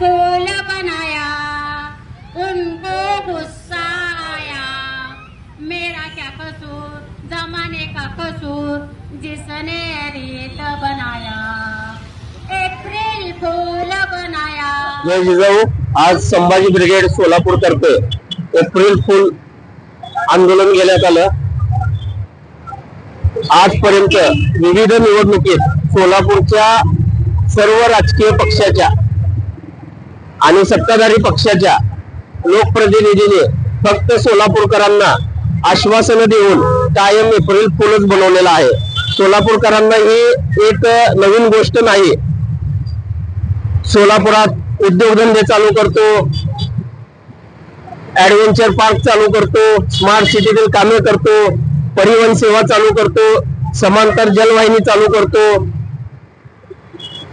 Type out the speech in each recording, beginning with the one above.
फूल बनाया उनको गुस्सा आया मेरा क्या कसूर जमाने का कसूर जिसने रीत बनाया। एप्रिल फूल बनाया आज संभाजी ब्रिगेड सोलापूर तर्फे एप्रिल फूल आंदोलन घेण्यात आलं. आजपर्यंत विविध निवडणुकीत सोलापूरच्या सर्व राजकीय पक्षाच्या आणि सत्ताधारी पक्षाच्या लोकप्रतिनिधीने फक्त सोलापूरकरांना आश्वासनं देऊन कायम एप्रिल फुलच बनवलेला आहे. सोलापूरकरांना ही एक नवीन गोष्ट नाही. सोलापुरात उद्योगधंदे चालू करतो. ऍडव्हेंचर पार्क चालू करतो. स्मार्ट सिटीतील कामे करतो. परिवहन सेवा चालू करतो. समांतर जलवाहिनी चालू करतो.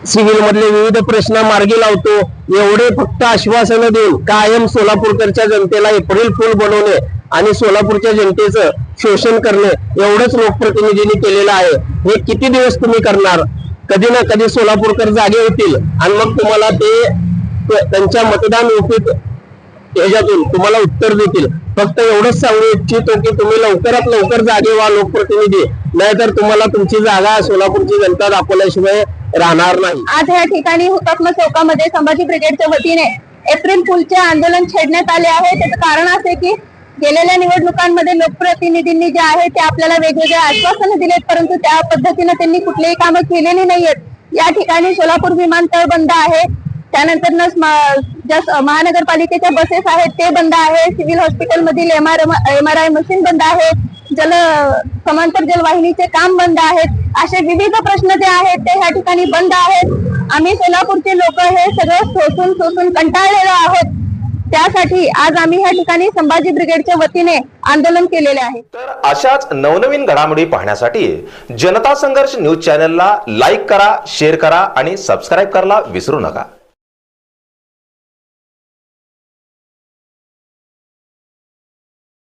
सिव्हिल मधले विविध प्रश्न मार्गी लावतो. एवढे फक्त आश्वासनं देऊन कायम सोलापूरकरच्या जनतेला एप्रिल फुल बनवणे आणि सोलापूरच्या जनतेचं शोषण करणे एवढंच लोकप्रतिनिधींनी केलेलं आहे. हे किती दिवस तुम्ही करणार? कधी ना कधी सोलापूरकर जागे होतील. आणि मग तुम्हाला ते त्यांच्या मतदान उपयुक्त ह्याच्यातून तुम्हाला उत्तर देतील. फक्त एवढंच सांगू इच्छितो की तुम्ही लवकरात लवकर जागे व्हा लोकप्रतिनिधी. नाहीतर तुम्हाला तुमची जागा सोलापूरची जनता दाखवल्याशिवाय राहणार नाही. आज या ठिकाणी हुतात्मा चौकामध्ये संभाजी ब्रिगेडच्या वतीने एप्रिल फुलचे आंदोलन छेडण्यात आले आहे. त्याचं कारण असे की गेलेल्या निवडणुकांमध्ये लोकप्रतिनिधींनी जे आहे ते आपल्याला वेगवेगळे आश्वासनं दिलेत परंतु त्या पद्धतीने त्यांनी कुठलीही कामं केलेली नाहीयेत. या ठिकाणी सोलापूर विमानतळ बंद आहे. त्यानंतर ज्या महानगरपालिकेच्या बसेस आहेत ते बंद आहे. सिव्हिल हॉस्पिटल मधील M R M R I machine बंद आहे. जल समांतर जलवाहिनीचे काम बंद आहेत. असे विविध प्रश्न जे आहेत ते ह्या ठिकाणी बंद आहेत. आम्ही सोलापूरचे लोक हे सगळं सोसून सोसून कंटाळलेलो आहोत. त्यासाठी आज आम्ही ह्या ठिकाणी संभाजी ब्रिगेडच्या वतीने आंदोलन केलेले आहे. तर अशाच नवनवीन घडामोडी पाहण्यासाठी जनता संघर्ष न्यूज चॅनलला लाईक करा शेअर करा आणि सबस्क्राईब करायला विसरू नका.